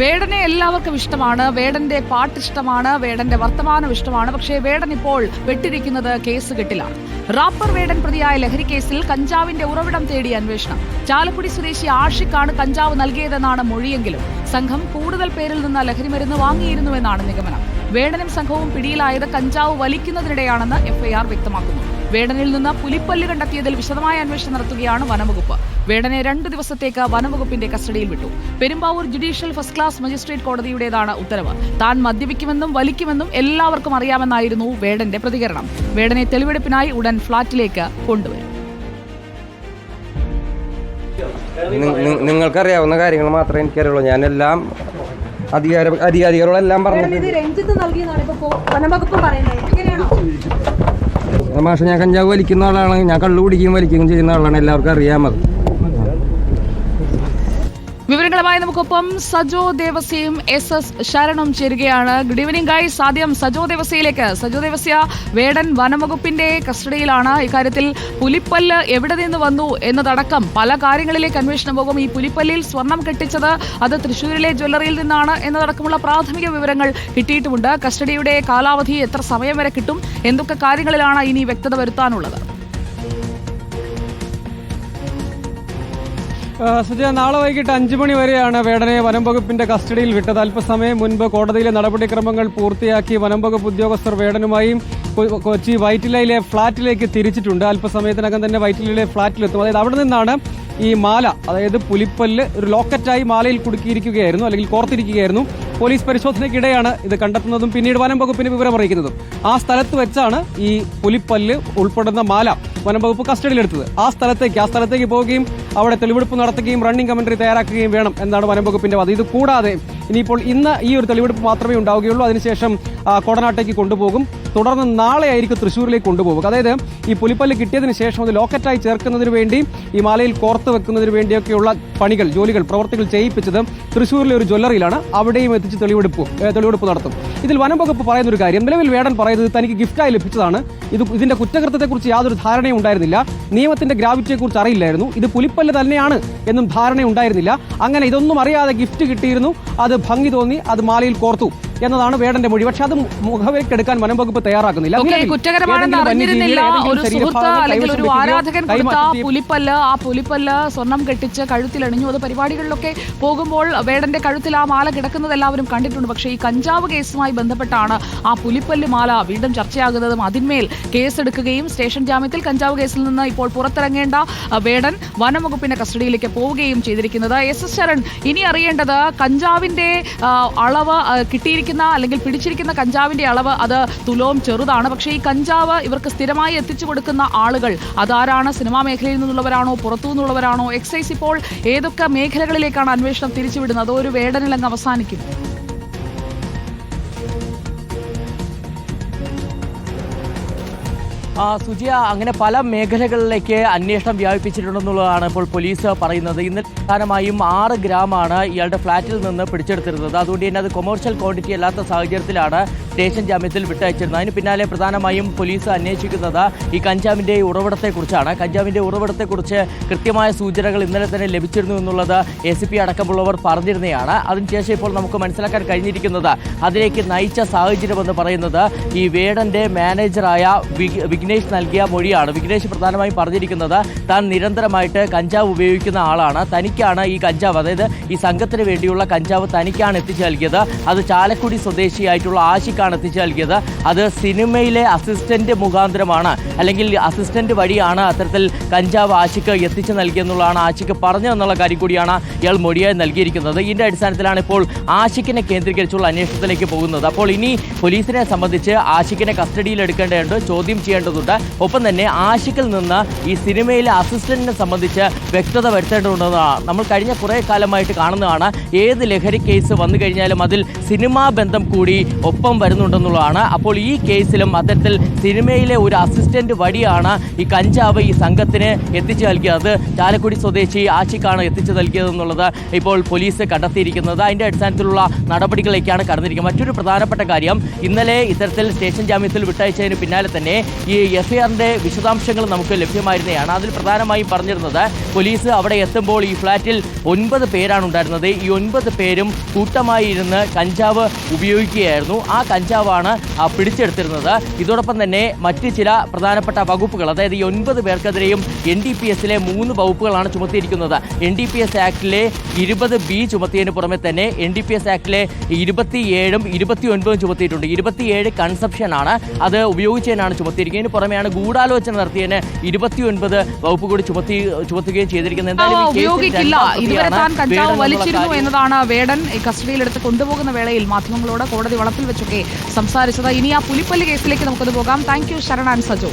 വേടനെ എല്ലാവർക്കും ഇഷ്ടമാണ്. വേടന്റെ പാട്ട് ഇഷ്ടമാണ്. വേടന്റെ വർത്തമാനം ഇഷ്ടമാണ്. പക്ഷേ വേടൻ ഇപ്പോൾ വെട്ടിരിക്കുന്നത് കേസ് കെട്ടിലാണ്. റാപ്പർ വേടൻ പ്രതിയായ ലഹരി കേസിൽ കഞ്ചാവിന്റെ ഉറവിടം തേടി അന്വേഷണം. ചാലക്കുടി സ്വദേശി ആഷിക്കാണ് കഞ്ചാവ് നൽകിയതെന്നാണ് മൊഴിയെങ്കിലും. സംഘം കൂടുതൽ പേരിൽ നിന്ന് ലഹരിമരുന്ന് വാങ്ങിയിരുന്നുവെന്നാണ് നിഗമനം. വേടനും സംഘവും പിടിയിലായത് കഞ്ചാവ് വലിക്കുന്നതിനിടെയാണെന്ന് എഫ്ഐആർ വ്യക്തമാക്കുന്നു. വേടനിൽ നിന്ന് പുലിപ്പല്ല് കണ്ടെത്തിയതിൽ വിശദമായ അന്വേഷണം നടത്തുകയാണ് വനംവകുപ്പ്. വേടനെ രണ്ട് ദിവസത്തേക്ക് വനംവകുപ്പിന്റെ കസ്റ്റഡിയിൽ വിട്ടു. Perumbavoor judicial first class magistrate കോടതിയുടേതാണ് ഉത്തരവ്. താൻ മദ്യപിക്കുമെന്നും വലിക്കുമെന്നും എല്ലാവർക്കും അറിയാമെന്നായിരുന്നു വേടന്റെ പ്രതികരണം. വേടനെ തെളിവെടുപ്പിനായി ഉടൻ ഫ്ളാറ്റിലേക്ക് കൊണ്ടുവരും. നിങ്ങൾക്കറിയാവുന്ന കാര്യങ്ങൾ മാത്രമേ എനിക്കറിയുള്ളൂ. ഞാനെല്ലാം അധികാര അധികാരികളെല്ലാം പറഞ്ഞു മാഷ ഞാൻ കഞ്ചാവ് വലിക്കുന്ന ആളാണ്. ഞാൻ കള്ളു കുടിക്കുകയും വലിക്കുകയും ചെയ്യുന്ന ആളാണ്. എല്ലാവർക്കും അറിയാമത് വിവരങ്ങളുമായി നമുക്കൊപ്പം സജോ ദേവസ്യയും എസ് എസ് ശരണും ചേരുകയാണ്. ഗുഡ് ഈവനിംഗ് ഗൈസ് ആദ്യം സജോ ദേവസ്യയിലേക്ക്. സജോ ദേവസ്യ വേടൻ വനംവകുപ്പിന്റെ കസ്റ്റഡിയിലാണ്. ഇക്കാര്യത്തിൽ പുലിപ്പല്ല് എവിടെ നിന്ന് വന്നു എന്നതടക്കം പല കാര്യങ്ങളിലേക്ക് അന്വേഷണം പോകും. ഈ പുലിപ്പല്ലിൽ സ്വർണം കെട്ടിച്ചത് അത് തൃശൂരിലെ ജ്വല്ലറിയിൽ നിന്നാണ് എന്നതടക്കമുള്ള പ്രാഥമിക വിവരങ്ങൾ കിട്ടിയിട്ടുമുണ്ട്. കസ്റ്റഡിയുടെ കാലാവധി എത്ര സമയം വരെ കിട്ടും? എന്തൊക്കെ കാര്യങ്ങളിലാണ് ഇനി വ്യക്തത വരുത്താനുള്ളത്? ആ, സുജയ നാളെ വൈകിട്ട് അഞ്ചു മണി വരെയാണ് വേടനെ വനം വകുപ്പിന്റെ കസ്റ്റഡിയിൽ വിട്ടത്. അല്പസമയം മുൻപ് കോടതിയിലെ നടപടിക്രമങ്ങൾ പൂർത്തിയാക്കി വനം വകുപ്പ് ഉദ്യോഗസ്ഥർ വേടനുമായും കൊച്ചി വൈറ്റിലയിലെ ഫ്ളാറ്റിലേക്ക് തിരിച്ചിട്ടുണ്ട്. അല്പസമയത്തിനകം തന്നെ വൈറ്റിലയിലെ ഫ്ളാറ്റിലെത്തും. അതായത് അവിടെ നിന്നാണ് ഈ മാല അതായത് പുലിപ്പല്ല് ഒരു ലോക്കറ്റായി മാലയിൽ കുടുക്കിയിരിക്കുകയായിരുന്നു അല്ലെങ്കിൽ കോർത്തിരിക്കുകയായിരുന്നു. പോലീസ് പരിശോധനയ്ക്കിടെയാണ് ഇത് കണ്ടെത്തുന്നതും പിന്നീട് വനം വകുപ്പിന് വിവരം അറിയിക്കുന്നതും ആ സ്ഥലത്ത് വെച്ചാണ് ഈ പുലിപ്പല്ല് ഉൾപ്പെടുന്ന മാല വനം വകുപ്പ് കസ്റ്റഡിയിലെടുത്തത്. ആ സ്ഥലത്തേക്ക് ആ സ്ഥലത്തേക്ക് പോവുകയും അവിടെ തെളിവെടുപ്പ് നടത്തുകയും റണ്ണിംഗ് കമന്ററി തയ്യാറാക്കുകയും വേണം എന്നാണ് വനംവകുപ്പിന്റെ വാദം. ഇത് കൂടാതെ ഇനിയിപ്പോൾ ഇന്ന് ഈ ഒരു തെളിവെടുപ്പ് മാത്രമേ ഉണ്ടാവുകയുള്ളൂ. അതിനുശേഷം കൊടനാട്ടേക്ക് കൊണ്ടുപോകും. തുടർന്ന് നാളെ ആയിരിക്കും തൃശ്ശൂരിലേക്ക് കൊണ്ടുപോകും അതായത് ഈ പുലിപ്പല്ല് കിട്ടിയതിന് ശേഷം അത് ലോക്കറ്റായി ചേർക്കുന്നതിന് വേണ്ടി ഈ മാലയിൽ കോർത്ത് വെക്കുന്നതിന് വേണ്ടിയൊക്കെയുള്ള പണികൾ ജോലികൾ പ്രവർത്തികൾ ചെയ്യിപ്പിച്ചത് തൃശ്ശൂരിലെ ഒരു ജ്വല്ലറിയിലാണ്. അവിടെയും എത്തിച്ച് തെളിവെടുപ്പ് തെളിവെടുപ്പ് നടത്തും. ഇതിൽ വനം വകുപ്പ് പറയുന്ന ഒരു കാര്യം. നിലവിൽ വേടൻ പറയുന്നത് തനിക്ക് ഗിഫ്റ്റായി ലഭിച്ചതാണ്. ഇത് ഇതിന്റെ കുറ്റകൃത്യത്തെക്കുറിച്ച് യാതൊരു ധാരണയും ഉണ്ടായിരുന്നില്ല. നിയമത്തിന്റെ ഗ്രാവിറ്റിയെക്കുറിച്ച് അറിയില്ലായിരുന്നു. ഇത് പുലിപ്പല്ല തന്നെയാണ് എന്നും ധാരണയുണ്ടായിരുന്നില്ല. അങ്ങനെ ഇതൊന്നും അറിയാതെ ഗിഫ്റ്റ് കിട്ടിയിരുന്നു. അത് ഭംഗി തോന്നി. അത് മാലയിൽ കോർത്തു. എന്നതാണ് വേടന്റെ മൊഴി. പക്ഷെ അത് മുഖവിലേക്കെടുക്കാൻ വനം വകുപ്പ് തയ്യാറാക്കുന്നില്ല. കുറ്റകരമാണെന്ന് അറിഞ്ഞിരുന്നില്ല. ഒരു സുഹൃത്ത് അല്ലെങ്കിൽ ഒരു ആരാധകൻ കൊടുത്ത ആ പുലിപ്പല്ല് ആ പുലിപ്പല്ല് സ്വർണം കെട്ടിച്ച് കഴുത്തിലണിഞ്ഞു അത് പരിപാടികളിലൊക്കെ പോകുമ്പോൾ വേടന്റെ കഴുത്തിൽ ആ മാല കിടക്കുന്നത് എല്ലാവരും കണ്ടിട്ടുണ്ട്. പക്ഷേ ഈ കഞ്ചാവ് കേസുമായി ബന്ധപ്പെട്ടാണ് ആ പുലിപ്പല്ല് മാല വീണ്ടും ചർച്ചയാകുന്നതും. അതിന്മേൽ കേസെടുക്കുകയും സ്റ്റേഷൻ ജാമ്യത്തിൽ കഞ്ചാവ് കേസിൽ നിന്ന് ഇപ്പോൾ പുറത്തിറങ്ങേണ്ട വേടൻ വനം വകുപ്പിന്റെ കസ്റ്റഡിയിലേക്ക് പോവുകയും ചെയ്തിരിക്കുന്നത്. എസ് എസ് ശരൺ ഇനി അറിയേണ്ടത് കഞ്ചാവിന്റെ അളവ് ആ, കിട്ടിയിരിക്കുന്ന അല്ലെങ്കിൽ പിടിച്ചിരിക്കുന്ന കഞ്ചാവിന്റെ അളവ് അത് തുലോം ചെറുതാണ്. പക്ഷേ ഈ കഞ്ചാവ് ഇവർക്ക് സ്ഥിരമായി എത്തിച്ചു കൊടുക്കുന്ന ആളുകൾ അതാരാണ്? സിനിമാ മേഖലയിൽ നിന്നുള്ളവരാണോ? പുറത്തു നിന്നുള്ളവരാണോ? എക്സൈസ് ഇപ്പോൾ ഏതൊക്കെ മേഖലകളിലേക്കാണ് അന്വേഷണം തിരിച്ചുവിടുന്നത്? അതോ ഒരു വേടനിൽ അങ്ങ് അവസാനിക്കും. സുജിയ അങ്ങനെ പല മേഖലകളിലേക്ക് അന്വേഷണം വ്യാപിപ്പിച്ചിട്ടുണ്ടെന്നുള്ളതാണ് ഇപ്പോൾ പോലീസ് പറയുന്നത്. ഇന്ന് പ്രധാനമായും ആറ് ഗ്രാമാണ് ഇയാളുടെ ഫ്ലാറ്റിൽ നിന്ന് പിടിച്ചെടുത്തിരുന്നത്. അതുകൊണ്ട് തന്നെ അത് കൊമേഴ്ഷ്യൽ ക്വാണ്ടിറ്റി അല്ലാത്ത സാഹചര്യത്തിലാണ് സ്റ്റേഷൻ ജാമ്യത്തിൽ വിട്ടയച്ചിരുന്നത് അതിന് പിന്നാലെ പ്രധാനമായും പോലീസ് അന്വേഷിക്കുന്നത് ഈ കഞ്ചാവിന്റെ ഉറവിടത്തെക്കുറിച്ചാണ്. കഞ്ചാവിന്റെ ഉറവിടത്തെക്കുറിച്ച് കൃത്യമായ സൂചനകൾ ഇന്നലെ തന്നെ ലഭിച്ചിരുന്നു എന്നുള്ളത് എ സി പി അടക്കമുള്ളവർ പറഞ്ഞിരുന്നതാണ്. അതിനുശേഷം ഇപ്പോൾ നമുക്ക് മനസ്സിലാക്കാൻ കഴിഞ്ഞിരിക്കുന്നത് അതിലേക്ക് നയിച്ച സാഹചര്യമെന്ന് പറയുന്നത് ഈ വേടന്റെ മാനേജറായ വിഘ്നേഷ് നൽകിയ മൊഴിയാണ്. വിഘ്നേഷ് പ്രധാനമായും പറഞ്ഞിരിക്കുന്നത് താൻ നിരന്തരമായിട്ട് കഞ്ചാവ് ഉപയോഗിക്കുന്ന ആളാണ്. തനിക്കാണ് ഈ കഞ്ചാവ് അതായത് ഈ സംഘത്തിന് വേണ്ടിയുള്ള കഞ്ചാവ് തനിക്കാണ് എത്തിച്ചു നൽകിയത്. അത് ചാലക്കുടി സ്വദേശിയായിട്ടുള്ള ആഷിക്കാണ് എത്തിച്ചു നൽകിയത് അത് സിനിമയിലെ അസിസ്റ്റന്റ് മുഖാന്തരമാണ്. അല്ലെങ്കിൽ അസിസ്റ്റന്റ് വഴിയാണ് അത്തരത്തിൽ കഞ്ചാവ് ആശിക്ക് എത്തിച്ചു നൽകിയെന്നുള്ളതാണ് ആശിക്ക് പറഞ്ഞു എന്നുള്ള കാര്യം കൂടിയാണ് ഇയാൾ മൊഴിയായി നൽകിയിരിക്കുന്നത്. ഇതിന്റെ അടിസ്ഥാനത്തിലാണ് ഇപ്പോൾ ആശിക്കിനെ കേന്ദ്രീകരിച്ചുള്ള അന്വേഷണത്തിലേക്ക് പോകുന്നത്. അപ്പോൾ ഇനി പോലീസിനെ സംബന്ധിച്ച് ആശിക്കിനെ കസ്റ്റഡിയിൽ എടുക്കേണ്ടതുണ്ട് ചോദ്യം ചെയ്യേണ്ടതുണ്ട്. ഒപ്പം തന്നെ ആശിക്കിൽ നിന്ന് ഈ സിനിമയിലെ അസിസ്റ്റന്റിനെ സംബന്ധിച്ച് വ്യക്തത വരുത്തേണ്ടതുണ്ടെന്നാണ് നമ്മൾ കഴിഞ്ഞ കുറേ കാലമായിട്ട് കാണുന്നതാണ്. ഏത് ലഹരി കേസ് വന്നു കഴിഞ്ഞാലും അതിൽ സിനിമാ ബന്ധം കൂടി ഒപ്പം വരുന്നുണ്ടെന്നുള്ളതാണ് അപ്പോൾ ഈ കേസിലും അത്തരത്തിൽ സിനിമയിലെ ഒരു അസിസ്റ്റന്റ് വഴിയാണ് ഈ കഞ്ചാവ് ഈ സംഘത്തിന് എത്തിച്ചു നൽകിയത്. ചാലക്കുടി സ്വദേശി ആശിക്കാണ് എത്തിച്ചു നൽകിയതെന്നുള്ളത് ഇപ്പോൾ പോലീസ് കണ്ടെത്തിയിരിക്കുന്നത്. അതിന്റെ അടിസ്ഥാനത്തിലുള്ള നടപടികളിലേക്കാണ് കടന്നിരിക്കുന്നത്. മറ്റൊരു പ്രധാനപ്പെട്ട കാര്യം ഇന്നലെ ഇത്തരത്തിൽ സ്റ്റേഷൻ ജാമ്യത്തിൽ വിട്ടയച്ചതിന് പിന്നാലെ തന്നെ ഈ എഫ്ഐആറിന്റെ വിശദാംശങ്ങൾ നമുക്ക് ലഭ്യമായിരുന്നതാണ്. അതിൽ പ്രധാനമായും പറഞ്ഞിരുന്നത് പോലീസ് അവിടെ എത്തുമ്പോൾ ഈ ഫ്ളാറ്റിൽ ഒൻപത് പേരാണ് ഉണ്ടായിരുന്നത്. ഈ ഒൻപത് പേരും കൂട്ടമായി ഇരുന്ന് കഞ്ചാവ് ഉപയോഗിക്കുകയായിരുന്നു. ആ കഞ്ചാവാണ് പിടിച്ചെടുത്തിരുന്നത്. ഇതോടൊപ്പം തന്നെ മറ്റ് ചില പ്രധാനപ്പെട്ട വകുപ്പുകൾ അതായത് ഈ ഒൻപത് പേർക്കെതിരെയും എൻ ഡി പി എസിലെ മൂന്ന് വകുപ്പുകളാണ് ചുമത്തിയിരിക്കുന്നത്. എൻ ഡി പി എസ് ആക്ടിലെ ഇരുപത് ബി ചുമത്തിയതിന് പുറമെ തന്നെ എൻ ഡി പി എസ് ആക്ടിലെ ഇരുപത്തിയേഴും ഇരുപത്തി ഒൻപതും ചുമത്തിയിട്ടുണ്ട്. ഇരുപത്തിയേഴ് കൺസെപ്ഷൻ ആണ് അത് ഉപയോഗിച്ചതിനാണ് ചുമത്തിയിരിക്കുന്നത്. ഇതിന് പുറമെയാണ് ഗൂഢാലോചന നടത്തിയതിന് ഇരുപത്തിയൊൻപത് വകുപ്പ് കൂടി ചുമത്തി ചുമത്തുകയും ചെയ്തിരിക്കുന്നത്. എന്തായാലും വലിച്ചിരുന്നു എന്നതാണ് വേടൻ കസ്റ്റഡിയിൽ കസ്റ്റഡിയിലെടുത്ത് കൊണ്ടുപോകുന്ന വേളയിൽ മാധ്യമങ്ങളോട് കോടതി വളപ്പിൽ വെച്ചൊക്കെ സംസാരിച്ചത്. ഇനി ആ പുലിപ്പല്ല് കേസിലേക്ക് നമുക്കൊന്ന് പോകാം. താങ്ക് യു ശരണാൻ സജോ.